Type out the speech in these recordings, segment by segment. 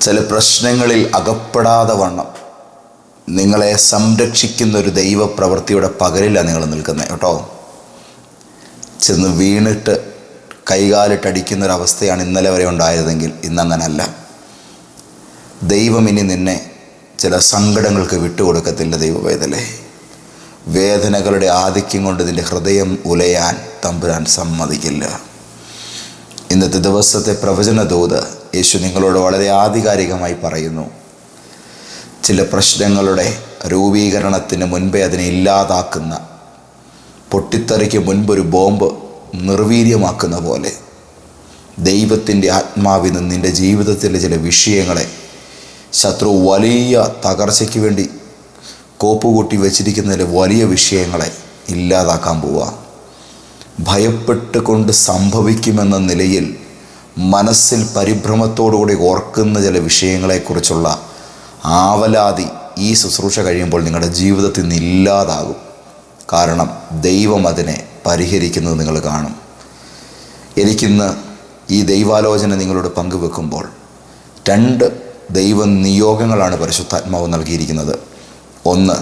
ചില പ്രശ്നങ്ങളിൽ അകപ്പെടാതെ വണ്ണം. നിങ്ങളെ സംരക്ഷിക്കുന്ന ഒരു ദൈവപ്രവൃത്തിയുടെ പകലിലാണ് നിങ്ങൾ നിൽക്കുന്നത് കേട്ടോ? ചെന്ന് വീണിട്ട് കൈകാലിട്ടടിക്കുന്ന ഒരവസ്ഥയാണ് ഇന്നലെ വരെ ഉണ്ടായതെങ്കിൽ ഇന്നങ്ങനല്ല ദൈവം ഇനി നിന്നെ ചില സങ്കടങ്ങൾക്ക് വിട്ടുകൊടുക്കത്തില്ല ദൈവവേദലേ. വേദനകളുടെ ആധിക്യം കൊണ്ട് നിന്റെ ഹൃദയം ഉലയാൻ തമ്പുരാൻ സമ്മതിക്കില്ല. ഇന്നത്തെ ദിവസത്തെ പ്രവചന ദൂത് യേശു നിങ്ങളോട് വളരെ ആധികാരികമായി പറയുന്നു. ചില പ്രശ്നങ്ങളുടെ രൂപീകരണത്തിന് മുൻപേ അതിനെ ഇല്ലാതാക്കുന്ന പൊട്ടിത്തെറിക്ക് മുൻപൊരു ബോംബ് നിർവീര്യമാക്കുന്ന പോലെ ദൈവത്തിന്റെ ആത്മാവിൽ നിന്ന് നിന്റെ ജീവിതത്തിലെ ചില വിഷയങ്ങളെ ശത്രു വലിയ തകർച്ചയ്ക്ക് വേണ്ടി കോപ്പുകൂട്ടി വെച്ചിരിക്കുന്ന വലിയ വിഷയങ്ങളെ ഇല്ലാതാക്കാൻ പോവുക. ഭയപ്പെട്ടുകൊണ്ട് സംഭവിക്കുമെന്ന നിലയിൽ മനസ്സിൽ പരിഭ്രമത്തോടുകൂടി ഓർക്കുന്ന ചില വിഷയങ്ങളെക്കുറിച്ചുള്ള ആവലാതി ഈ ശുശ്രൂഷ കഴിയുമ്പോൾ നിങ്ങളുടെ ജീവിതത്തിൽ നിന്ന് ഇല്ലാതാകും. കാരണം ദൈവം അതിനെ പരിഹരിക്കുന്നത് നിങ്ങൾ കാണും. എനിക്കിന്ന് ഈ ദൈവാലോചന നിങ്ങളോട് പങ്കുവെക്കുമ്പോൾ രണ്ട് ദൈവ നിയോഗങ്ങളാണ് പരിശുദ്ധാത്മാവ് നൽകിയിരിക്കുന്നത്. ഒന്ന്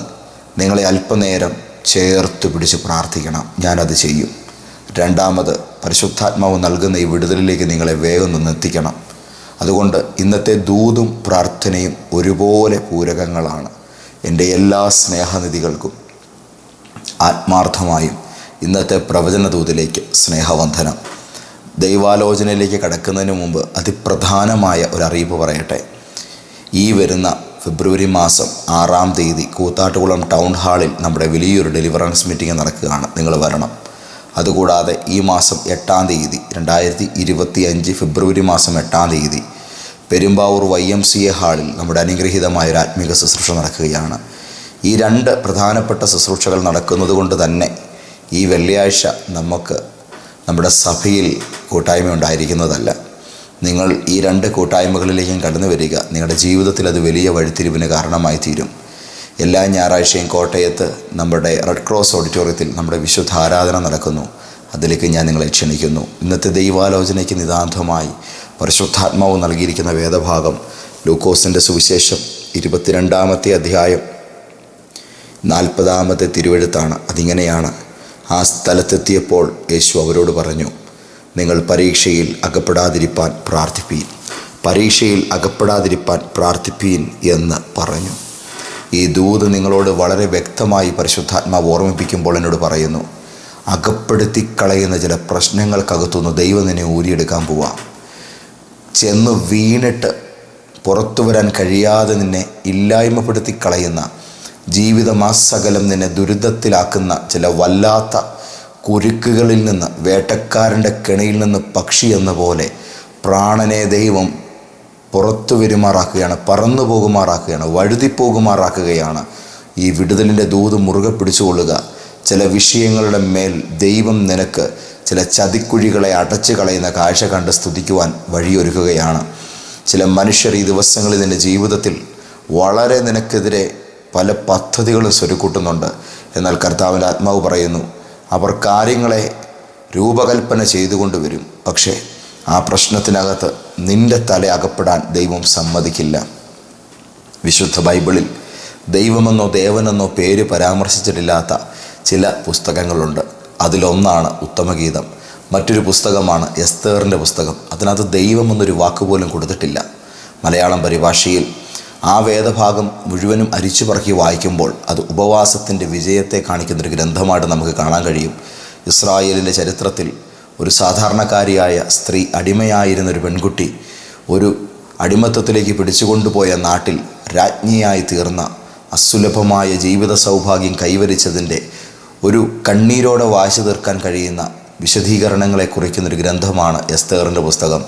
നിങ്ങളെ അല്പനേരം ചേർത്ത് പിടിച്ച് പ്രാർത്ഥിക്കണം. ഞാനത് ചെയ്യും. രണ്ടാമത് പരിശുദ്ധാത്മാവ് നൽകുന്ന ഈ വിടുതലിലേക്ക് നിങ്ങളെ വേഗം നിന്നെത്തിക്കണം അതുകൊണ്ട് ഇന്നത്തെ ദൂതും പ്രാർത്ഥനയും ഒരുപോലെ പൂരകങ്ങളാണ് എന്റെ എല്ലാ സ്നേഹനിധികൾക്കും. ആത്മാർത്ഥമായും ഇന്നത്തെ പ്രവചന ദൂതിലേക്ക് സ്നേഹവന്ധനം ദൈവാലോചനയിലേക്ക് കടക്കുന്നതിന് മുമ്പ് അതിപ്രധാനമായ ഒരു അറിയിപ്പ് പറയട്ടെ. ഈ വരുന്ന ഫെബ്രുവരി മാസം ആറാം തീയതി കൂത്താട്ടുകുളം ടൗൺ ഹാളിൽ നമ്മുടെ വലിയൊരു ഡെലിവറൻസ് മീറ്റിംഗ് നടക്കുകയാണ്. നിങ്ങൾ വരണം. അതുകൂടാതെ ഈ മാസം എട്ടാം തീയതി രണ്ടായിരത്തി ഇരുപത്തി അഞ്ച് ഫെബ്രുവരി മാസം എട്ടാം തീയതി Perumbavoor Y M C A ഹാളിൽ നമ്മുടെ അനുഗ്രഹീതമായ ഒരു ആത്മീക ശുശ്രൂഷ നടക്കുകയാണ്. ഈ രണ്ട് പ്രധാനപ്പെട്ട ശുശ്രൂഷകൾ നടക്കുന്നത് കൊണ്ട് തന്നെ ഈ വെള്ളിയാഴ്ച നമുക്ക് നമ്മുടെ സഭയിൽ കൂട്ടായ്മ ഉണ്ടായിരിക്കുന്നതല്ല. നിങ്ങൾ ഈ രണ്ട് കൂട്ടായ്മകളിലേക്കും കടന്നു വരിക നിങ്ങളുടെ ജീവിതത്തിൽ അത് വലിയ വഴിത്തിരിവിന് കാരണമായി തീരും. എല്ലാ ഞായറാഴ്ചയും കോട്ടയത്ത് നമ്മുടെ റെഡ് ക്രോസ് ഓഡിറ്റോറിയത്തിൽ നമ്മുടെ വിശുദ്ധ ആരാധന നടക്കുന്നു. അതിലേക്ക് ഞാൻ നിങ്ങളെ ക്ഷണിക്കുന്നു. ഇന്നത്തെ ദൈവാലോചനയ്ക്ക് നിതാന്തമായി പരിശുദ്ധാത്മാവ് നൽകിയിരിക്കുന്ന വേദഭാഗം ലൂക്കോസിന്റെ സുവിശേഷം ഇരുപത്തിരണ്ടാമത്തെ അധ്യായം നാൽപ്പതാമത്തെ തിരുവഴുത്താണ്. അതിങ്ങനെയാണ് ആ സ്ഥലത്തെത്തിയപ്പോൾ യേശു അവരോട് പറഞ്ഞു നിങ്ങൾ പരീക്ഷയിൽ അകപ്പെടാതിരിപ്പാൻ പ്രാർത്ഥിപ്പീൻ. പരീക്ഷയിൽ അകപ്പെടാതിരിപ്പാൻ പ്രാർത്ഥിപ്പീൻ എന്ന് പറഞ്ഞു. ഈ ദൂത് നിങ്ങളോട് വളരെ വ്യക്തമായി പരിശുദ്ധാത്മാവ് ഓർമ്മിപ്പിക്കുമ്പോൾ എന്നോട് പറയുന്നു അകപ്പെടുത്തി കളയുന്ന ചില പ്രശ്നങ്ങൾക്കകത്തുനിന്ന് ദൈവം നിന്നെ ഊരിയെടുക്കാൻ പോവാം. ചെന്ന് വീണിട്ട് പുറത്തു വരാൻ കഴിയാതെ നിന്നെ ഇല്ലായ്മപ്പെടുത്തി കളയുന്ന ജീവിതമാസകലം നിന്നെ ദുരിതത്തിലാക്കുന്ന ചില വല്ലാത്ത കുരുക്കുകളിൽ നിന്ന് വേട്ടക്കാരന്റെ കെണിയിൽ നിന്ന് പക്ഷി എന്ന പോലെ പ്രാണനെ ദൈവം പുറത്തു വരുമാറാക്കുകയാണ് പറന്നു പോകുമാറാക്കുകയാണ് വഴുതി പോകുമാറാക്കുകയാണ് ഈ വിടുതലിന്റെ ദൂത് മുറുകെ പിടിച്ചുകൊള്ളുക. ചില വിഷയങ്ങളുടെ മേൽ ദൈവം നിനക്ക് ചില ചതിക്കുഴികളെ അടച്ചു കളയുന്ന കാഴ്ച കണ്ട് സ്തുതിക്കുവാൻ വഴിയൊരുക്കുകയാണ്. ചില മനുഷ്യർ ഈ ദിവസങ്ങളിൽ നിന്റെ ജീവിതത്തിൽ വളരെ നിനക്കെതിരെ പല പദ്ധതികളും സ്വരുക്കൂട്ടുന്നുണ്ട്. എന്നാൽ കർത്താവിന്റെ ആത്മാവ് പറയുന്നു അവർ കാര്യങ്ങളെ രൂപകൽപ്പന ചെയ്തുകൊണ്ട് വരും. പക്ഷേ ആ പ്രശ്നത്തിനകത്ത് നിന്റെ തല അകപ്പെടാൻ ദൈവം സമ്മതിക്കില്ല. വിശുദ്ധ ബൈബിളിൽ ദൈവമെന്നോ ദേവനെന്നോ പേര് പരാമർശിച്ചിട്ടില്ലാത്ത ചില പുസ്തകങ്ങളുണ്ട്. അതിലൊന്നാണ് ഉത്തമഗീതം. മറ്റൊരു പുസ്തകമാണ് എസ്തേറിന്റെ പുസ്തകം. അതിനകത്ത് ദൈവം എന്നൊരു വാക്ക് പോലും കൊടുത്തിട്ടില്ല. മലയാളം പരിഭാഷയിൽ ആ വേദഭാഗം മുഴുവനും അരിച്ചു പറക്കി വായിക്കുമ്പോൾ അത് ഉപവാസത്തിന്റെ വിജയത്തെ കാണിക്കുന്നൊരു ഗ്രന്ഥമായിട്ട് നമുക്ക് കാണാൻ കഴിയും. ഇസ്രായേലിന്റെ ചരിത്രത്തിൽ ഒരു സാധാരണക്കാരിയായ സ്ത്രീ അടിമയായിരുന്ന ഒരു പെൺകുട്ടി ഒരു അടിമത്തത്തിലേക്ക് പിടിച്ചുകൊണ്ടുപോയ നാട്ടിൽ രാജ്ഞിയായി തീർന്ന അസുലഭമായ ജീവിത സൗഭാഗ്യം കൈവരിച്ചതിന്റെ ഒരു കണ്ണീരോടെ വാശി തീർക്കാൻ കഴിയുന്ന വിശദീകരണങ്ങളെ കുറിക്കുന്നൊരു ഗ്രന്ഥമാണ് എസ്തേറിന്റെ പുസ്തകം.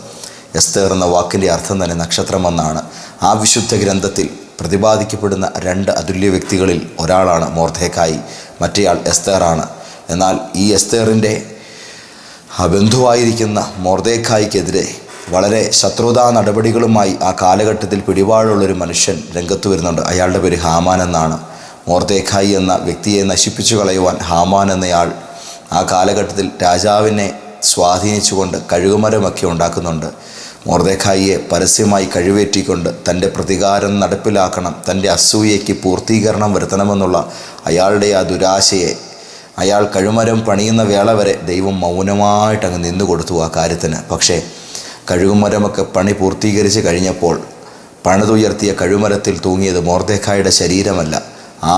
എസ്തേർ എന്ന വാക്കിന്റെ അർത്ഥം തന്നെ നക്ഷത്രമെന്നാണ് ആ വിശുദ്ധ ഗ്രന്ഥത്തിൽ പ്രതിപാദിക്കപ്പെടുന്ന രണ്ട് അതുല്യ വ്യക്തികളിൽ ഒരാളാണ് മോർദ്ധേക്കായി മറ്റേയാൾ എസ്തേറാണ്. എന്നാൽ ഈ എസ്തേറിന്റെ ആ ബന്ധുവായിരിക്കുന്ന വളരെ ശത്രുതാ നടപടികളുമായി ആ കാലഘട്ടത്തിൽ പിടിപാടുള്ളൊരു മനുഷ്യൻ രംഗത്ത് വരുന്നുണ്ട്. അയാളുടെ പേര് ഹാമാൻ എന്നാണ്. മോർദേഖായി എന്ന വ്യക്തിയെ നശിപ്പിച്ചു കളയുവാൻ ഹാമാൻ എന്നയാൾ ആ കാലഘട്ടത്തിൽ രാജാവിനെ സ്വാധീനിച്ചുകൊണ്ട് കഴുകുമരമൊക്കെ ഉണ്ടാക്കുന്നുണ്ട്. മോർദേഖായിയെ പരസ്യമായി കഴിവേറ്റിക്കൊണ്ട് തന്റെ പ്രതികാരം നടപ്പിലാക്കണം തന്റെ അസൂയയ്ക്ക് പൂർത്തീകരണം വരുത്തണമെന്നുള്ള അയാളുടെ ആ ദുരാശയെ അയാൾ കഴുമരം പണിയുന്ന വേള വരെ ദൈവം മൗനമായിട്ട് അങ്ങ് നിന്നു കൊടുത്തു ആ കാര്യത്തിന്. പക്ഷേ കഴുകുമരമൊക്കെ പണി പൂർത്തീകരിച്ച് കഴിഞ്ഞപ്പോൾ പണിതുയർത്തിയ കഴുമരത്തിൽ തൂങ്ങിയത് മോർദേഖായുടെ ശരീരമല്ല.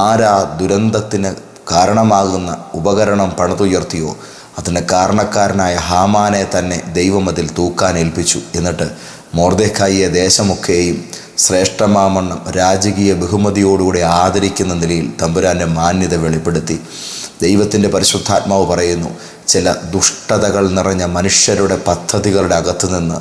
ആരാ ദുരന്തത്തിന് കാരണമാകുന്ന ഉപകരണം പണിതുയർത്തിയോ? അതിന് കാരണക്കാരനായ ഹാമാനെ തന്നെ ദൈവം അതിൽ തൂക്കാൻ ഏൽപ്പിച്ചു. എന്നിട്ട് മോർദേഖായിയെ ദേശമൊക്കെയും ശ്രേഷ്ഠമാമണ്ണം രാജകീയ ബഹുമതിയോടുകൂടി ആദരിക്കുന്ന നിലയിൽ തമ്പുരാന്റെ മാന്യത വെളിപ്പെടുത്തി. ദൈവത്തിന്റെ പരിശുദ്ധാത്മാവ് പറയുന്നു ചില ദുഷ്ടതകൾ നിറഞ്ഞ മനുഷ്യരുടെ പദ്ധതികളുടെ അകത്തു നിന്ന്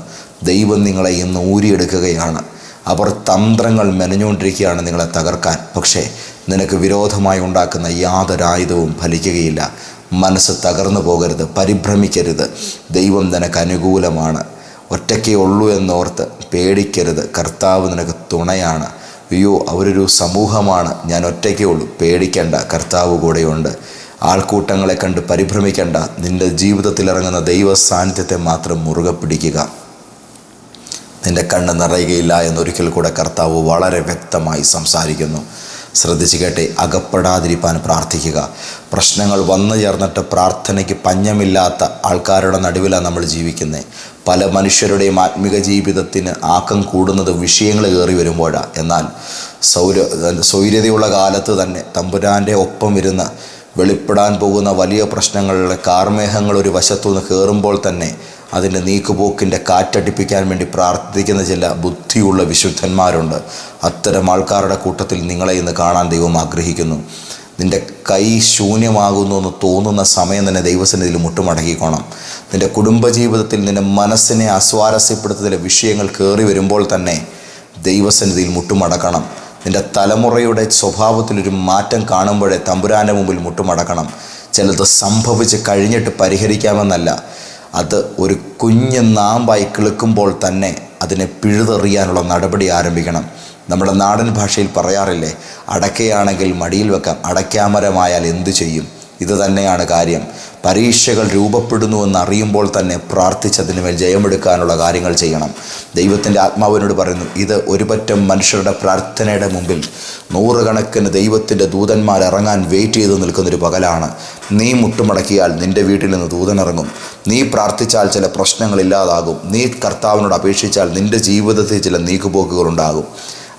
ദൈവം നിങ്ങളെ ഇന്ന് ഊരിയെടുക്കുകയാണ്. അവർ തന്ത്രങ്ങൾ മെനഞ്ഞുകൊണ്ടിരിക്കുകയാണ് നിങ്ങളെ തകർക്കാൻ. പക്ഷേ നിനക്ക് വിരോധമായി ഉണ്ടാക്കുന്ന യാതൊരായുധവും ഫലിക്കുകയില്ല. മനസ്സ് തകർന്നു പോകരുത് പരിഭ്രമിക്കരുത്. ദൈവം നിനക്ക് അനുകൂലമാണ്. ഒറ്റയ്ക്കേ ഉള്ളൂ എന്നോർത്ത് പേടിക്കരുത്. കർത്താവ് നിനക്ക് തുണയാണ്. അയ്യോ അവരൊരു സമൂഹമാണ്. ഞാൻ ഒറ്റയ്ക്കേ ഉള്ളൂ. പേടിക്കേണ്ട. കർത്താവ് കൂടെയുണ്ട്. ആൾക്കൂട്ടങ്ങളെ കണ്ട് പരിഭ്രമിക്കേണ്ട നിന്റെ ജീവിതത്തിലിറങ്ങുന്ന ദൈവ സാന്നിധ്യത്തെ മാത്രം മുറുകെ പിടിക്കുക. നിന്റെ കണ്ണ് നിറയുകയില്ല എന്നൊരിക്കൽ കൂടെ കർത്താവ് വളരെ വ്യക്തമായി സംസാരിക്കുന്നു. ശ്രദ്ധിച്ചു കേട്ടെ അകപ്പെടാതിരിപ്പാൻ പ്രാർത്ഥിക്കുക. പ്രശ്നങ്ങൾ വന്നു ചേർന്നിട്ട് പ്രാർത്ഥനയ്ക്ക് പഞ്ഞമില്ലാത്ത ആൾക്കാരുടെ നടുവിലാണ് നമ്മൾ ജീവിക്കുന്നത് പല മനുഷ്യരുടെയും ആത്മിക ജീവിതത്തിന് ആക്കം കൂടുന്നത് വിഷയങ്ങൾ കയറി വരുമ്പോഴാണ് എന്നാൽ സൗര സൗര്യതയുള്ള കാലത്ത് തന്നെ തമ്പുരാന്റെ ഒപ്പം ഇരുന്ന് വെളിപ്പെടാൻ പോകുന്ന വലിയ പ്രശ്നങ്ങളുടെ കാർമേഹങ്ങൾ ഒരു വശത്തുനിന്ന് കയറുമ്പോൾ തന്നെ അതിന്റെ നീക്കുപോക്കിന്റെ കാറ്റടിപ്പിക്കാൻ വേണ്ടി പ്രാർത്ഥിക്കുന്ന ചില ബുദ്ധിയുള്ള വിശുദ്ധന്മാരുണ്ട്. അത്തരം ആൾക്കാരുടെ കൂട്ടത്തിൽ നിങ്ങളെ ഇന്ന് കാണാൻ ദൈവം ആഗ്രഹിക്കുന്നു. നിന്റെ കൈ ശൂന്യമാകുന്നു എന്ന് തോന്നുന്ന സമയം തന്നെ ദൈവസന്നിധിയിൽ മുട്ടുമടക്കിക്കോണം. നിന്റെ കുടുംബജീവിതത്തിൽ നിന്റെ മനസ്സിനെ അസ്വാരസ്യപ്പെടുത്തുന്ന വിഷയങ്ങൾ കയറി വരുമ്പോൾ തന്നെ ദൈവസന്നിധിയിൽ മുട്ടുമടക്കണം. നിന്റെ തലമുറയുടെ സ്വഭാവത്തിലൊരു മാറ്റം കാണുമ്പോഴേ തമ്പുരാന്റെ മുമ്പിൽ മുട്ടുമടക്കണം. ചിലത് സംഭവിച്ച് കഴിഞ്ഞിട്ട് പരിഹരിക്കാമെന്നല്ല. അത് ഒരു കുഞ്ഞ് നാമ്പായി കിളുക്കുമ്പോൾ തന്നെ അതിനെ പിഴുതെറിയാനുള്ള നടപടി ആരംഭിക്കണം. നമ്മുടെ നാടൻ ഭാഷയിൽ പറയാറില്ലേ അടക്കയാണെങ്കിൽ മടിയിൽ വെക്കാം അടയ്ക്കാമരമായാൽ എന്തു ചെയ്യും? ഇത് തന്നെയാണ് കാര്യം. പരീക്ഷകൾ രൂപപ്പെടുന്നുവെന്ന് അറിയുമ്പോൾ തന്നെ പ്രാർത്ഥിച്ചതിന് മേൽ ജയമെടുക്കാനുള്ള കാര്യങ്ങൾ ചെയ്യണം. ദൈവത്തിന്റെ ആത്മാവിനോട് പറയുന്നു ഇത് ഒരുപറ്റം മനുഷ്യരുടെ പ്രാർത്ഥനയുടെ മുമ്പിൽ നൂറുകണക്കിന് ദൈവത്തിന്റെ ദൂതന്മാർ ഇറങ്ങാൻ വെയിറ്റ് ചെയ്ത് നിൽക്കുന്നൊരു പകലാണ്. നീ മുട്ടുമടക്കിയാൽ നിന്റെ വീട്ടിൽ നിന്ന് ദൂതൻ ഇറങ്ങും. നീ പ്രാർത്ഥിച്ചാൽ ചില പ്രശ്നങ്ങൾ ഇല്ലാതാകും. നീ കർത്താവിനോട് അപേക്ഷിച്ചാൽ നിന്റെ ജീവിതത്തിൽ ചില നീക്കുപോക്കുകൾ ഉണ്ടാകും.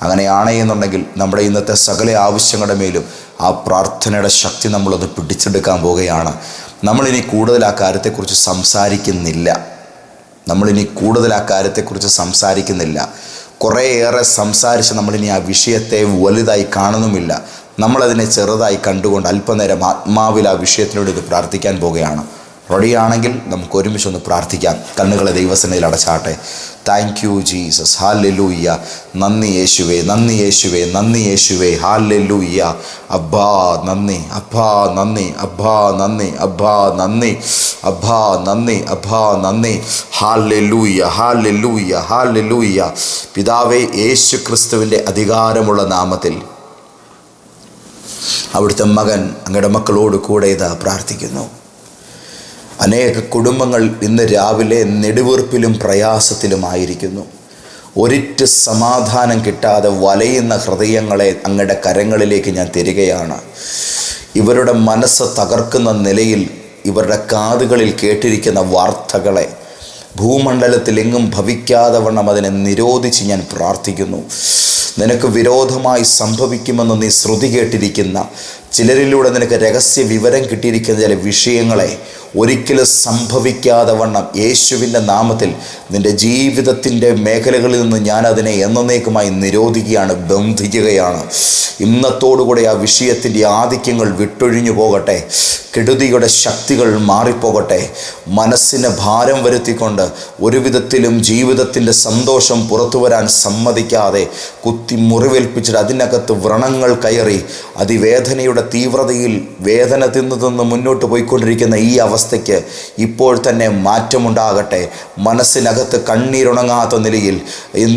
അങ്ങനെയാണ് എന്നുണ്ടെങ്കിൽ നമ്മുടെ ഇന്നത്തെ സകല ആവശ്യങ്ങളുടെ മേലും ആ പ്രാർത്ഥനയുടെ ശക്തി നമ്മളത് പിടിച്ചെടുക്കാൻ പോവുകയാണ്. നമ്മളിനി കൂടുതൽ ആ കാര്യത്തെക്കുറിച്ച് സംസാരിക്കുന്നില്ല. നമ്മളിനി കൂടുതൽ ആ കാര്യത്തെക്കുറിച്ച് സംസാരിക്കുന്നില്ല. കുറേയേറെ സംസാരിച്ച് നമ്മളിനി ആ വിഷയത്തെ വലുതായി കാണുന്നുമില്ല. നമ്മളതിനെ ചെറുതായി കണ്ടുകൊണ്ട് അല്പനേരം ആത്മാവിൽ ആ വിഷയത്തിനോട് ഇത് പ്രാർത്ഥിക്കാൻ പോവുകയാണ്. റെഡിയാണെങ്കിൽ നമുക്ക് ഒരുമിച്ച് ഒന്ന് പ്രാർത്ഥിക്കാം. കണ്ണുകളെ ദൈവസനയിൽ അടച്ചാട്ടെ. താങ്ക് യു ജീസസ് ഹാലെലൂയ്യ നന്ദി യേശുവേ നന്ദി യേശുവേ നന്ദി യേശുവേ. ഹാലെലൂയ്യ അബ്ബാ നന്ദി അബ്ബാ നന്ദി അബ്ബാ നന്ദി അബ്ബാ നന്ദി അബ്ബാ നന്ദി അബ്ബാ നന്ദി. ഹാലെലൂയ്യ ഹാലെലൂയ്യ ഹാലെലൂയ്യ പിതാവേ യേശു ക്രിസ്തുവിന്റെ അധികാരമുള്ള നാമത്തിൽ അവിടുത്തെ മകൻ അങ്ങയുടെ മക്കളോട് കൂടെ ഇതാ പ്രാർത്ഥിക്കുന്നു. അനേക കുടുംബങ്ങൾ ഇന്ന് രാവിലെ നെടുവീർപ്പിലും പ്രയാസത്തിലുമായിരിക്കുന്നു. ഒരിറ്റ് സമാധാനം കിട്ടാതെ വലയുന്ന ഹൃദയങ്ങളെ അങ്ങയുടെ കരങ്ങളിലേക്ക് ഞാൻ തരികയാണ്. ഇവരുടെ മനസ്സ് തകർക്കുന്ന നിലയിൽ ഇവരുടെ കാതുകളിൽ കേട്ടിരിക്കുന്ന വാർത്തകളെ ഭൂമണ്ഡലത്തിലെങ്ങും ഭവിക്കാതെ വണ്ണം അതിനെ നിരോധിച്ച് ഞാൻ പ്രാർത്ഥിക്കുന്നു. നിനക്ക് വിരോധമായി സംഭവിക്കുമെന്ന് നീ ശ്രുതി കേട്ടിരിക്കുന്ന ചിലരിലൂടെ നിനക്ക് രഹസ്യ വിവരം കിട്ടിയിരിക്കുന്ന ചില വിഷയങ്ങളെ ഒരിക്കലും സംഭവിക്കാതെ വണ്ണം. യേശുവിന്റെ നാമത്തിൽ നിന്റെ ജീവിതത്തിന്റെ മേഖലകളിൽ നിന്ന് ഞാൻ അതിനെ എന്നേക്കുമായി നിരോധിക്കുകയാണ് ബന്ധിക്കുകയാണ്. ഇന്നത്തോടുകൂടെ ആ വിഷയത്തിന്റെ ആധിക്യങ്ങൾ വിട്ടൊഴിഞ്ഞു പോകട്ടെ. കെടുതിയുടെ ശക്തികൾ മാറിപ്പോകട്ടെ. മനസ്സിന് ഭാരം വരുത്തിക്കൊണ്ട് ഒരു വിധത്തിലും ജീവിതത്തിന്റെ സന്തോഷം പുറത്തു വരാൻ സമ്മതിക്കാതെ കുത്തി മുറിവേൽപ്പിച്ചിട്ട് അതിനകത്ത് വ്രണങ്ങൾ കയറി അതിവേദനയുടെ തീവ്രതയിൽ വേദന തിന്നു തിന്ന് മുന്നോട്ട് പോയിക്കൊണ്ടിരിക്കുന്ന ഈ അവസ്ഥ അവസ്ഥയ്ക്ക് ഇപ്പോൾ തന്നെ മാറ്റമുണ്ടാകട്ടെ. മനസ്സിനകത്ത് കണ്ണീരുണങ്ങാത്ത നിലയിൽ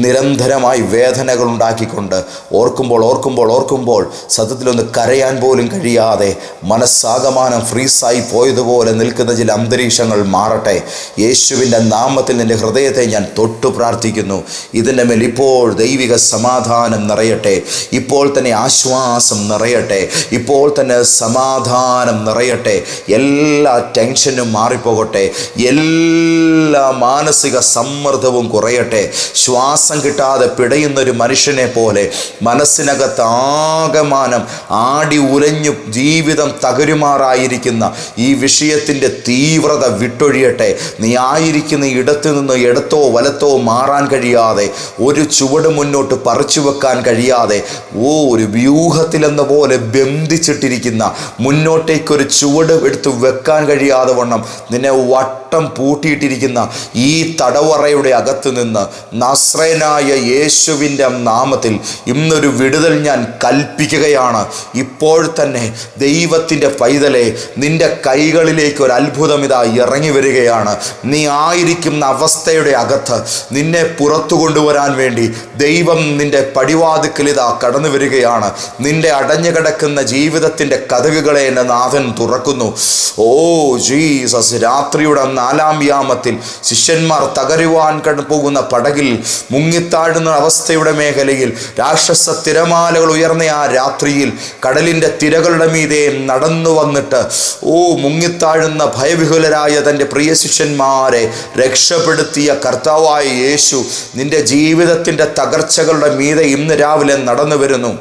നിരന്തരമായി വേദനകൾ ഉണ്ടാക്കിക്കൊണ്ട് ഓർക്കുമ്പോൾ ഓർക്കുമ്പോൾ ഓർക്കുമ്പോൾ സത്യത്തിലൊന്ന് കരയാൻ പോലും കഴിയാതെ മനസ്സാകമാനം ഫ്രീസായി പോയതുപോലെ നിൽക്കുന്ന ചില അന്തരീക്ഷങ്ങൾ മാറട്ടെ. യേശുവിന്റെ നാമത്തിൽ നിന്റെ ഹൃദയത്തെ ഞാൻ തൊട്ടു പ്രാർത്ഥിക്കുന്നു. ഇതിന്റെ മേൽ ഇപ്പോൾ ദൈവിക സമാധാനം നിറയട്ടെ. ഇപ്പോൾ തന്നെ ആശ്വാസം നിറയട്ടെ. ഇപ്പോൾ തന്നെ സമാധാനം നിറയട്ടെ. എല്ലാ ടെൻഷനും മാറിപ്പോകട്ടെ. എല്ലാ മാനസിക സമ്മർദ്ദവും കുറയട്ടെ. ശ്വാസം കിട്ടാതെ പിടയുന്ന ഒരു മനുഷ്യനെ പോലെ മനസ്സിനകത്ത് ആകമാനം ആടി ഉലഞ്ഞു ജീവിതം തകരുമാറായിരിക്കുന്ന ഈ വിഷയത്തിന്റെ തീവ്രത വിട്ടൊഴിയട്ടെ. നീ ആയിരിക്കുന്ന ഇടത്തു നിന്ന് ഇടത്തോ വലത്തോ മാറാൻ കഴിയാതെ ഒരു ചുവട് മുന്നോട്ട് പറിച്ചു വെക്കാൻ കഴിയാതെ ഓ ഒരു വ്യൂഹത്തിലെന്ന പോലെ ബന്ധിച്ചിട്ടിരിക്കുന്ന മുന്നോട്ടേക്കൊരു ചുവട് എടുത്ത് വെക്കാൻ കഴിയാതെ വണ്ണം. നിന്നെ വട്ടം പൂട്ടിയിട്ടിരിക്കുന്ന ഈ തടവറയുടെ അകത്ത് നിന്ന് നസ്രനായ യേശുവിന്റെ നാമത്തിൽ ഇന്നൊരു വിടുതൽ ഞാൻ കൽപ്പിക്കുകയാണ്. ഇപ്പോൾ തന്നെ ദൈവത്തിന്റെ പൈതലെ നിന്റെ കൈകളിലേക്ക് ഒരു അത്ഭുതം ഇതാ ഇറങ്ങി വരികയാണ്. നീ ആയിരിക്കുന്ന അവസ്ഥയുടെ അകത്ത് നിന്നെ പുറത്തു കൊണ്ടുവരാൻ വേണ്ടി ദൈവം നിന്റെ പടിവാതുക്കൽ ഇതാ കടന്നു വരികയാണ്. നിന്റെ അടഞ്ഞു കിടക്കുന്ന ജീവിതത്തിന്റെ കഥകുകളെ എന്റെ നാഥൻ തുറക്കുന്നു. ഓ ജീസസ് രാത്രിയുടെ നാലാം യാമത്തിൽ ശിഷ്യന്മാർ തകരുവാൻ പോകുന്ന പടകിൽ മുങ്ങിത്താഴുന്ന അവസ്ഥയുടെ മേഖലയിൽ രാക്ഷസ തിരമാലകൾ ഉയർന്ന ആ രാത്രിയിൽ കടലിന്റെ തിരകളുടെ മീതെ നടന്നു വന്നിട്ട് ഓ മുങ്ങിത്താഴുന്ന ഭയവിഹുലരായ തന്റെ പ്രിയ ശിഷ്യന്മാരെ രക്ഷപ്പെടുത്തിയ കർത്താവായ യേശു നിന്റെ ജീവിതത്തിന്റെ തകർച്ചകളുടെ മീതെ ഇന്ന് രാവിലെ നടന്നു വരുന്നു.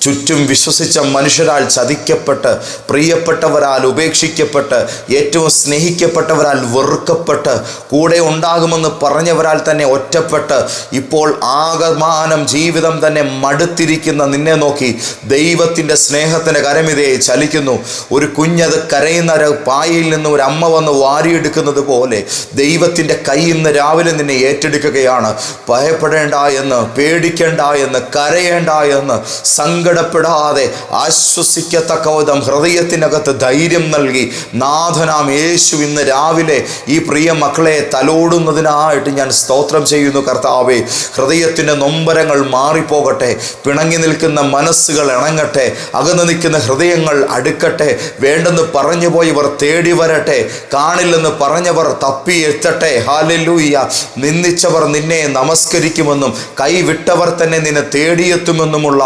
ചുറ്റും വിശ്വസിച്ച മനുഷ്യരാൽ ചതിക്കപ്പെട്ട് പ്രിയപ്പെട്ടവരാൽ ഉപേക്ഷിക്കപ്പെട്ട് ഏറ്റവും സ്നേഹിക്കപ്പെട്ടവരാൽ വെറുക്കപ്പെട്ട് കൂടെ ഉണ്ടാകുമെന്ന് പറഞ്ഞവരാൽ തന്നെ ഒറ്റപ്പെട്ട് ഇപ്പോൾ ആകമാനം ജീവിതം തന്നെ മടുത്തിരിക്കുന്ന നിന്നെ നോക്കി ദൈവത്തിന്റെ സ്നേഹത്തിന്റെ കരമിതയെ ചലിക്കുന്നു. ഒരു കുഞ്ഞത് കരയുന്ന പായയിൽ നിന്ന് ഒരു അമ്മ വന്ന് വാരിയെടുക്കുന്നത് പോലെ ദൈവത്തിന്റെ കൈ ഇന്ന് രാവിലെ നിന്നെ ഏറ്റെടുക്കുകയാണ്. ഭയപ്പെടേണ്ട എന്ന് പേടിക്കേണ്ട എന്ന് കരയേണ്ട എന്ന് സങ്കടപ്പെടാതെ ആശ്വസിക്കത്തക്ക വിധം ഹൃദയത്തിനകത്ത് ധൈര്യം നൽകി നാഥനാം യേശു ഇന്ന് രാവിലെ ഈ പ്രിയ മക്കളെ തലോടുന്നതിനായിട്ട് ഞാൻ സ്തോത്രം ചെയ്യുന്നു കർത്താവേ. ഹൃദയത്തിന്റെ നൊമ്പരങ്ങൾ മാറിപ്പോകട്ടെ പിണങ്ങി നിൽക്കുന്ന മനസ്സുകൾ ഇണങ്ങട്ടെ അകന്നു നിൽക്കുന്ന ഹൃദയങ്ങൾ അടുക്കട്ടെ വേണ്ടെന്ന് പറഞ്ഞു പോയി ഇവർ തേടി വരട്ടെ കാണില്ലെന്ന് പറഞ്ഞവർ തപ്പി എത്തട്ടെ. ഹാലൂയ്യ നിന്ദിച്ചവർ നിന്നെ നമസ്കരിക്കുമെന്നും കൈവിട്ടവർ തന്നെ നിന്നെ തേടിയെത്തുമെന്നുമുള്ള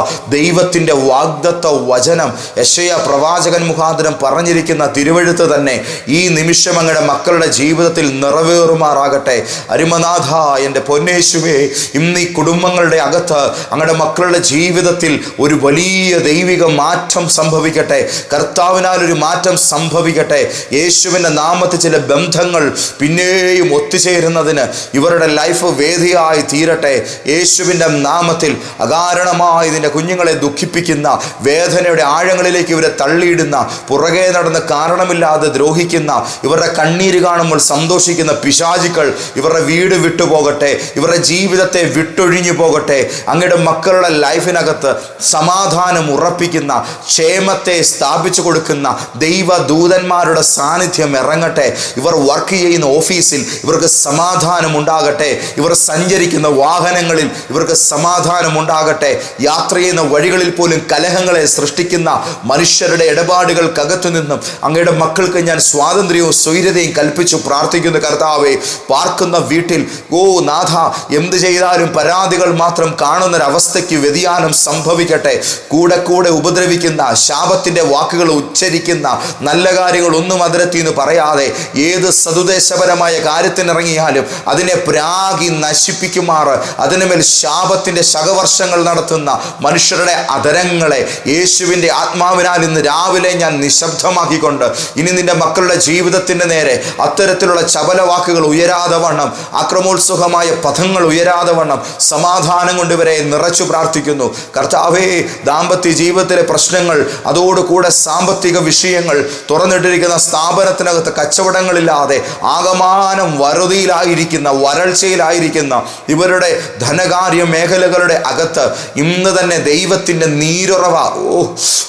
ദൈവത്തിന്റെ വാഗ്ദത്ത വചനം യശയ പ്രവാചകൻ മുഖാന്തരം പറഞ്ഞിരിക്കുന്ന തിരുവഴുത്ത് തന്നെ ഈ നിമിഷം അങ്ങയുടെ മക്കളുടെ ജീവിതത്തിൽ നിറവേറുമാറാകട്ടെ. അരുമനാഥ എന്റെ പൊന്നേശുവേ ഇന്ന് ഈ കുടുംബങ്ങളുടെ അകത്ത് അങ്ങയുടെ മക്കളുടെ ജീവിതത്തിൽ ഒരു വലിയ ദൈവിക മാറ്റം സംഭവിക്കട്ടെ. കർത്താവിനാൽ ഒരു മാറ്റം സംഭവിക്കട്ടെ. യേശുവിന്റെ നാമത്തിൽ ചില ബന്ധങ്ങൾ പിന്നെയും ഒത്തുചേരുന്നതിന് ഇവരുടെ ലൈഫ് വേദിയായി തീരട്ടെ. യേശുവിന്റെ നാമത്തിൽ അകാരണമായി ഇതിന്റെ കുഞ്ഞുങ്ങളെ ദുഃഖിപ്പിക്കുന്ന വേദനയുടെ ആഴങ്ങളിലേക്ക് ഇവരെ തള്ളിയിടുന്ന പുറകെ നടന്ന് കാരണമില്ലാതെ ദ്രോഹിക്കുന്ന ഇവരുടെ കണ്ണീര് കാണുമ്പോൾ സന്തോഷിക്കുന്ന പിശാചിക്കൾ ഇവരുടെ വീട് വിട്ടുപോകട്ടെ ഇവരുടെ ജീവിതത്തെ വിട്ടൊഴിഞ്ഞു പോകട്ടെ അങ്ങയുടെ മക്കളുടെ ലൈഫിനകത്ത് സമാധാനം ഉറപ്പിക്കുന്ന ക്ഷേമത്തെ സ്ഥാപിച്ചു കൊടുക്കുന്ന ദൈവദൂതന്മാരുടെ സാന്നിധ്യം ഇറങ്ങട്ടെ ഇവർ വർക്ക് ചെയ്യുന്ന ഓഫീസിൽ ഇവർക്ക് സമാധാനം ഉണ്ടാകട്ടെ ഇവർ സഞ്ചരിക്കുന്ന വാഹനങ്ങളിൽ ഇവർക്ക് സമാധാനം ഉണ്ടാകട്ടെ യാത്ര ചെയ്യുന്ന വഴികളിൽ പോലും കലഹങ്ങളെ സൃഷ്ടിക്കുന്ന മനുഷ്യരുടെ ഇടപാടുകൾക്കകത്തു നിന്നും അങ്ങയുടെ മക്കൾക്ക് ഞാൻ സ്വാതന്ത്ര്യവും സ്വൈര്യതയും കൽപ്പിച്ചു പ്രാർത്ഥിക്കുന്നു കർത്താവെ. പാർക്കുന്ന വീട്ടിൽ ഓ നാഥ എന്ത് ചെയ്താലും പരാതികൾ മാത്രം കാണുന്നൊരവസ്ഥയ്ക്ക് വ്യതിയാനം സംഭവിക്കട്ടെ. കൂടെ കൂടെ ഉപദ്രവിക്കുന്ന ശാപത്തിന്റെ വാക്കുകൾ ഉച്ചരിക്കുന്ന നല്ല കാര്യങ്ങൾ ഒന്നും അതിരത്തി എന്ന് പറയാതെ ഏത് സതുദ്ദേശപരമായ കാര്യത്തിനിറങ്ങിയാലും അതിനെ പ്രാഗി നശിപ്പിക്കുമാറ്. അതിനുമേൽ ശാപത്തിന്റെ ശകവർഷങ്ങൾ നടത്തുന്ന മനുഷ്യരുടെ അതരങ്ങളെ യേശുവിന്റെ ആത്മാവിനാൽ ഇന്ന് രാവിലെ ഞാൻ നിശബ്ദമാക്കിക്കൊണ്ട് ഇനി നിന്റെ മക്കളുടെ ജീവിതത്തിന്റെ നേരെ അത്തരത്തിലുള്ള ചപല വാക്കുകൾ ഉയരാതെ വണ്ണം അക്രമോത്സുഖമായ പദങ്ങൾ ഉയരാതെ വണ്ണം സമാധാനം കൊണ്ട് ഇവരെ നിറച്ചു പ്രാർത്ഥിക്കുന്നു. കർത്താവേ ദാമ്പത്യ ജീവിതത്തിലെ പ്രശ്നങ്ങൾ അതോടുകൂടെ സാമ്പത്തിക വിഷയങ്ങൾ തുറന്നിട്ടിരിക്കുന്ന സ്ഥാപനത്തിനകത്ത് കച്ചവടങ്ങളില്ലാതെ ആകമാനം വറുതിയിലായിരിക്കുന്ന വരൾച്ചയിലായിരിക്കുന്ന ഇവരുടെ ധനകാര്യ മേഖലകളുടെ അകത്ത് ഇന്ന് തന്നെ ദൈവത്തിന്റെ അത്ഭുതത്തിന്റെ നീരുറവ. ഓ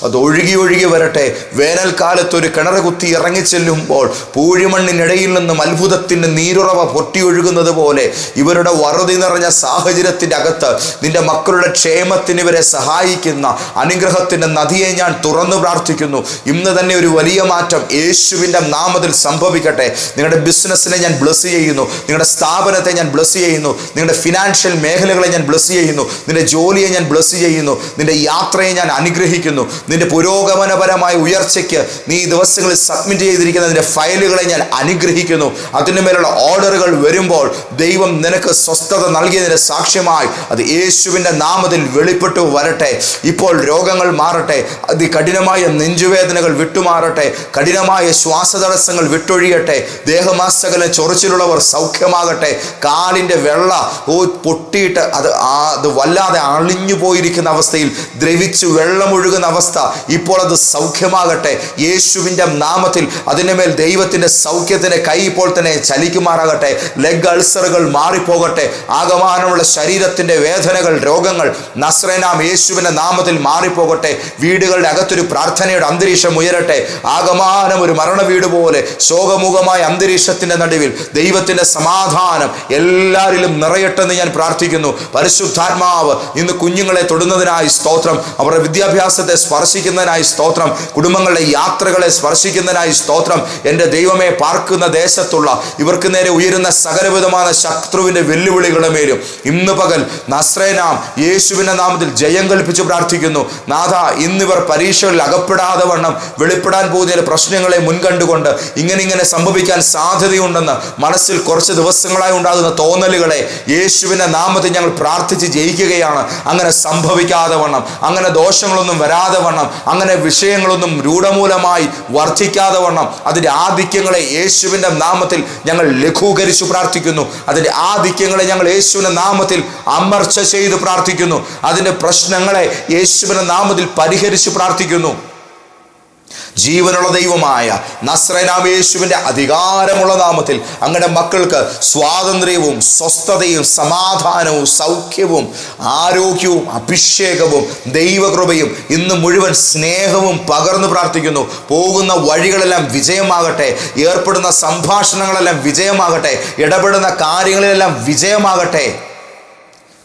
അത് ഒഴുകി ഒഴുകി വരട്ടെ. വേനൽക്കാലത്ത് ഒരു കിണർ കുത്തി ഇറങ്ങിച്ചെല്ലുമ്പോൾ പൂഴിമണ്ണിനിടയിൽ നിന്നും അത്ഭുതത്തിന്റെ നീരുറവ പൊട്ടിയൊഴുകുന്നത് പോലെ ഇവരുടെ വറുതി നിറഞ്ഞ സാഹചര്യത്തിന്റെ അകത്ത് നിന്റെ മക്കളുടെ ക്ഷേമത്തിന് ഇവരെ സഹായിക്കുന്ന അനുഗ്രഹത്തിന്റെ നദിയെ ഞാൻ തുറന്നു പ്രാർത്ഥിക്കുന്നു. ഇന്ന് തന്നെ ഒരു വലിയ മാറ്റം യേശുവിന്റെ നാമത്തിൽ സംഭവിക്കട്ടെ. നിങ്ങളുടെ ബിസിനസ്സിനെ ഞാൻ ബ്ലസ് ചെയ്യുന്നു. നിങ്ങളുടെ സ്ഥാപനത്തെ ഞാൻ ബ്ലസ് ചെയ്യുന്നു. നിങ്ങളുടെ ഫിനാൻഷ്യൽ മേഖലകളെ ഞാൻ ബ്ലസ് ചെയ്യുന്നു. നിന്റെ ജോലിയെ ഞാൻ ബ്ലസ് ചെയ്യുന്നു. നിന്റെ യാത്രയെ ഞാൻ അനുഗ്രഹിക്കുന്നു. നിന്റെ പുരോഗമനപരമായ ഉയർച്ചയ്ക്ക് നീ ദിവസങ്ങളിൽ സബ്മിറ്റ് ചെയ്തിരിക്കുന്ന നിന്റെ ഫയലുകളെ ഞാൻ അനുഗ്രഹിക്കുന്നു. അതിന്റെ മേലുള്ള ഓർഡറുകൾ വരുമ്പോൾ ദൈവം നിനക്ക് സ്വസ്ഥത നൽകിയതിന് സാക്ഷ്യമായി അത് യേശുവിന്റെ നാമത്തിൽ വെളിപ്പെട്ടു വരട്ടെ. ഇപ്പോൾ രോഗങ്ങൾ മാറട്ടെ. അതികഠിനമായ നെഞ്ചുവേദനകൾ വിട്ടുമാറട്ടെ. കഠിനമായ ശ്വാസതടസ്സങ്ങൾ വിട്ടൊഴിയട്ടെ. ദേഹമാസകല ചൊറിച്ചിലുള്ളവർ സൗഖ്യമാകട്ടെ. കാലിന്റെ വെള്ള ഓ പൊട്ടിയിട്ട് അത് അത് വല്ലാതെ അളിഞ്ഞു പോയിരിക്കുന്ന അവസ്ഥയിൽ ദ്രവിച്ച് വെള്ളമൊഴുകുന്ന അവസ്ഥ ഇപ്പോൾ അത് സൗഖ്യമാകട്ടെ. യേശുവിന്റെ നാമത്തിൽ അതിന്റെ മേൽ ദൈവത്തിന്റെ സൗഖ്യത്തിന്റെ കൈ ഇപ്പോൾ തന്നെ ചലിക്കുമാറാകട്ടെ. ലെഗ് അൾസറുകൾ മാറിപ്പോകട്ടെ. ആകമാനമുള്ള ശരീരത്തിന്റെ വേദനകൾ രോഗങ്ങൾ നസ്രനാം യേശുവിന്റെ നാമത്തിൽ മാറിപ്പോകട്ടെ. വീടുകളുടെ അകത്തൊരു പ്രാർത്ഥനയുടെ അന്തരീക്ഷം ഉയരട്ടെ. ആകമാനം ഒരു മരണവീട് പോലെ ശോകമുഖമായ അന്തരീക്ഷത്തിന്റെ നടുവിൽ ദൈവത്തിന്റെ സമാധാനം എല്ലാവരിലും നിറയട്ടെന്ന് ഞാൻ പ്രാർത്ഥിക്കുന്നു. പരിശുദ്ധാത്മാവ് ഇന്ന് കുഞ്ഞുങ്ങളെ തൊടുന്നതിനായി സ്തോത്രം അവരുടെ വിദ്യാഭ്യാസത്തെ സ്പർശിക്കുന്നതിനായി സ്തോത്രം. കുടുംബങ്ങളുടെ യാത്രകളെ സ്പർശിക്കുന്നതിനായി സ്തോത്രം. എന്റെ ദൈവമേ പാർക്കുന്ന ദേശത്തുള്ള ഇവർക്ക് നേരെ ഉയരുന്ന സകലവിധമായ ശത്രുവിന്റെ വെല്ലുവിളികളുടെ മേലും. ഇന്ന് പകൽ നസ്രേനാം യേശുവിന്റെ നാമത്തിൽ ജയം കൽപ്പിച്ച് പ്രാർത്ഥിക്കുന്നു. നാഥ ഇന്നിവർ പരീക്ഷകളിൽ അകപ്പെടാതെ വണ്ണം വെളിപ്പെടാൻ പോകുന്ന പ്രശ്നങ്ങളെ മുൻകണ്ടുകൊണ്ട് ഇങ്ങനെ ഇങ്ങനെ സംഭവിക്കാൻ സാധ്യതയുണ്ടെന്ന് മനസ്സിൽ കുറച്ച് ദിവസങ്ങളായി ഉണ്ടാകുന്ന തോന്നലുകളെ യേശുവിന്റെ നാമത്തിൽ ഞങ്ങൾ പ്രാർത്ഥിച്ച് ജയിക്കുകയാണ്. അങ്ങനെ സംഭവിക്കാതെ വണ്ണം അങ്ങനെ ദോഷങ്ങളൊന്നും വരാതെ വണ്ണം. അങ്ങനെ വിഷയങ്ങളൊന്നും രൂഢമൂലമായി വർദ്ധിക്കാതെ വണ്ണം. അതിന്റെ ആധിക്യങ്ങളെ യേശുവിന്റെ നാമത്തിൽ ഞങ്ങൾ ലഘൂകരിച്ചു പ്രാർത്ഥിക്കുന്നു. അതിന്റെ ആധിക്യങ്ങളെ ഞങ്ങൾ യേശുവിന്റെ നാമത്തിൽ അമർച്ച ചെയ്ത് പ്രാർത്ഥിക്കുന്നു. അതിന്റെ പ്രശ്നങ്ങളെ യേശുവിന്റെ നാമത്തിൽ പരിഹരിച്ച് പ്രാർത്ഥിക്കുന്നു. ജീവനുള്ള ദൈവമായ നസ്രനാമേശുവിന്റെ അധികാരമുള്ള നാമത്തിൽ അങ്ങനെ മക്കൾക്ക് സ്വാതന്ത്ര്യവും സ്വസ്ഥതയും സമാധാനവും സൗഖ്യവും ആരോഗ്യവും അഭിഷേകവും ദൈവകൃപയും ഇന്ന് മുഴുവൻ സ്നേഹവും പകർന്നു പ്രാർത്ഥിക്കുന്നു. പോകുന്ന വഴികളെല്ലാം വിജയമാകട്ടെ. ഏർപ്പെടുന്ന സംഭാഷണങ്ങളെല്ലാം വിജയമാകട്ടെ. ഇടപെടുന്ന കാര്യങ്ങളിലെല്ലാം വിജയമാകട്ടെ.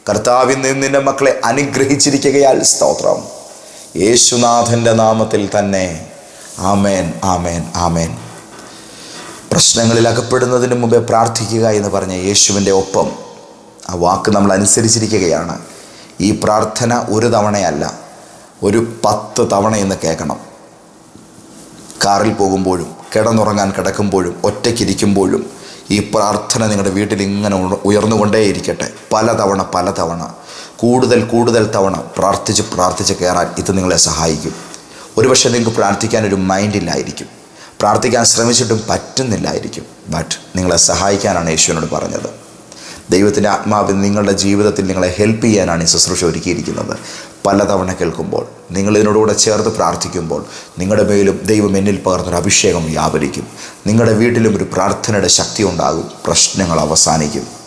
കർത്താവിൽ നിന്ന് നിന്റെ മക്കളെ അനുഗ്രഹിച്ചിരിക്കുകയാൽ സ്തോത്രം. യേശുനാഥന്റെ നാമത്തിൽ തന്നെ. ആമേൻ ആമേൻ ആമേൻ. പ്രശ്നങ്ങളിൽ അകപ്പെടുന്നതിന് മുമ്പേ പ്രാർത്ഥിക്കുക എന്ന് പറഞ്ഞ യേശുവിന്റെ ഒപ്പം ആ വാക്ക് നമ്മൾ അനുസരിച്ചിരിക്കുകയാണ്. ഈ പ്രാർത്ഥന ഒരു തവണയല്ല ഒരു പത്ത് തവണ എന്ന് കേൾക്കണം. കാറിൽ പോകുമ്പോഴും കിടന്നുറങ്ങാൻ കിടക്കുമ്പോഴും ഒറ്റയ്ക്കിരിക്കുമ്പോഴും ഈ പ്രാർത്ഥന നിങ്ങളുടെ വീട്ടിൽ ഇങ്ങനെ ഉയർന്നുകൊണ്ടേയിരിക്കട്ടെ. പലതവണ പലതവണ കൂടുതൽ കൂടുതൽ തവണ പ്രാർത്ഥിച്ച് പ്രാർത്ഥിച്ച് കയറാൻ ഇത് നിങ്ങളെ സഹായിക്കും. ഒരുപക്ഷെ നിങ്ങൾക്ക് പ്രാർത്ഥിക്കാൻ ഒരു മൈൻഡില്ലായിരിക്കും പ്രാർത്ഥിക്കാൻ ശ്രമിച്ചിട്ടും പറ്റുന്നില്ലായിരിക്കും. ബട്ട് നിങ്ങളെ സഹായിക്കാനാണ് യേശുവിനോട് പറഞ്ഞത്. ദൈവത്തിന്റെ ആത്മാവിൽ നിങ്ങളുടെ ജീവിതത്തിൽ നിങ്ങളെ ഹെൽപ്പ് ചെയ്യാനാണ് ഈ ശുശ്രൂഷ ഒരുക്കിയിരിക്കുന്നത്. പലതവണ കേൾക്കുമ്പോൾ നിങ്ങൾ ഇതിനോടുകൂടെ ചേർത്ത് പ്രാർത്ഥിക്കുമ്പോൾ നിങ്ങളുടെ മേലും ദൈവം എന്നിൽ പകർന്നൊരു അഭിഷേകം വ്യാപരിക്കും. നിങ്ങളുടെ വീട്ടിലും ഒരു പ്രാർത്ഥനയുടെ ശക്തി ഉണ്ടാകും. പ്രശ്നങ്ങൾ അവസാനിക്കും.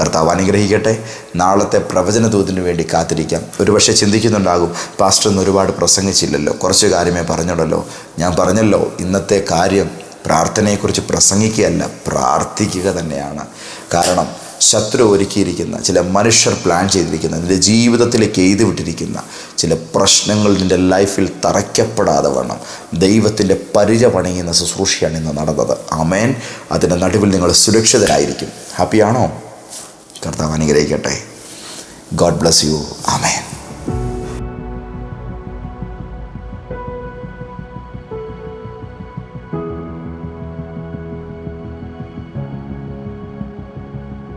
കർത്താവ് അനുഗ്രഹിക്കട്ടെ. നാളത്തെ പ്രവചന ദൂതിന് വേണ്ടി കാത്തിരിക്കാം. ഒരുപക്ഷെ ചിന്തിക്കുന്നുണ്ടാകും പാസ്റ്റർ ഒന്ന് ഒരുപാട് പ്രസംഗിച്ചില്ലല്ലോ. കുറച്ച് കാര്യമേ പറഞ്ഞുള്ളല്ലോ. ഞാൻ പറഞ്ഞല്ലോ ഇന്നത്തെ കാര്യം പ്രാർത്ഥനയെക്കുറിച്ച് പ്രസംഗിക്കുകയല്ല പ്രാർത്ഥിക്കുക തന്നെയാണ്. കാരണം ശത്രു ഒരുക്കിയിരിക്കുന്ന ചില മനുഷ്യർ പ്ലാൻ ചെയ്തിരിക്കുന്ന നിന്റെ ജീവിതത്തിലേക്ക് എഴുതി വിട്ടിരിക്കുന്ന ചില പ്രശ്നങ്ങൾ നിന്റെ ലൈഫിൽ തറയ്ക്കപ്പെടാതെ വേണം. ദൈവത്തിന്റെ പരിച പണിയുന്ന ശുശ്രൂഷയാണ് ഇന്ന് നടന്നത്. അമേൻ അതിന്റെ നടുവിൽ നിങ്ങൾ സുരക്ഷിതരായിരിക്കും. ഹാപ്പിയാണോ കർത്താവ് അനുഗ്രഹിക്കട്ടെ. God bless you amen